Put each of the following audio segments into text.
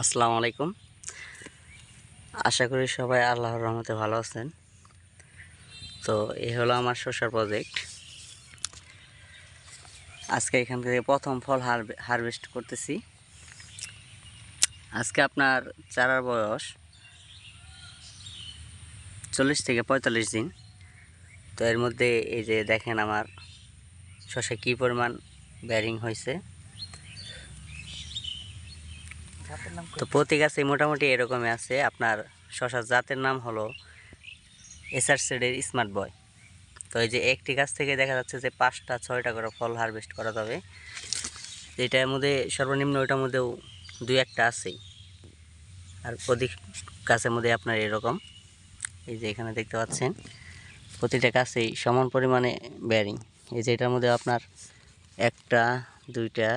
আসসালামু আলাইকুম। আশা করি সবাই আল্লাহর রহমতে ভালো আছেন। তো এই হলো আমার শসার প্রজেক্ট আজকে এখান থেকে প্রথম ফল হারভেস্ট করতেছি। আজকে আপনার চারার বয়স চল্লিশ থেকে পঁয়তাল্লিশ দিন। তো এর মধ্যে এই যে দেখেন আমার শসা কী পরিমাণ ব্যারিং হয়েছে। তো প্রতি গাছে মোটামুটি এরকমই আছে। আপনার শশার জাতের নাম হলো এসআর সেডের স্মার্ট বয়। তো এই যে একটি গাছ থেকে দেখা যাচ্ছে যে পাঁচটা, ছয়টা করে ফল হারভেস্ট করা যাবে। এটার মধ্যে সর্বনিম্ন ওইটার মধ্যেও দুই একটা আছেই। আর প্রতি গাছের মধ্যে আপনার এরকম। এই যে এখানে দেখতে পাচ্ছেন, প্রতিটা গাছেই সমান পরিমাণে ব্যারিং এই যে এটার মধ্যে আপনার একটা, দুইটা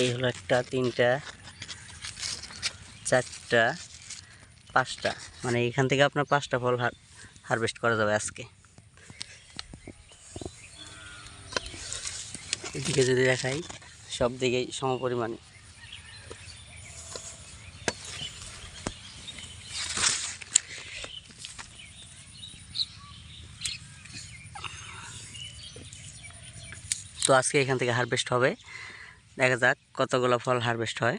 এই হলো একটা, তিনটা, চারটা, পাঁচটা। মানে এখান থেকে আপনার পাঁচটা ফল হারভেস্ট করা যাবে আজকে। এদিকে যদি দেখাই, সব দিকেই সম পরিমাণে তো আজকে এখান থেকে হারভেস্ট হবে। দেখা যাক কতগুলো ফল হারভেস্ট হয়।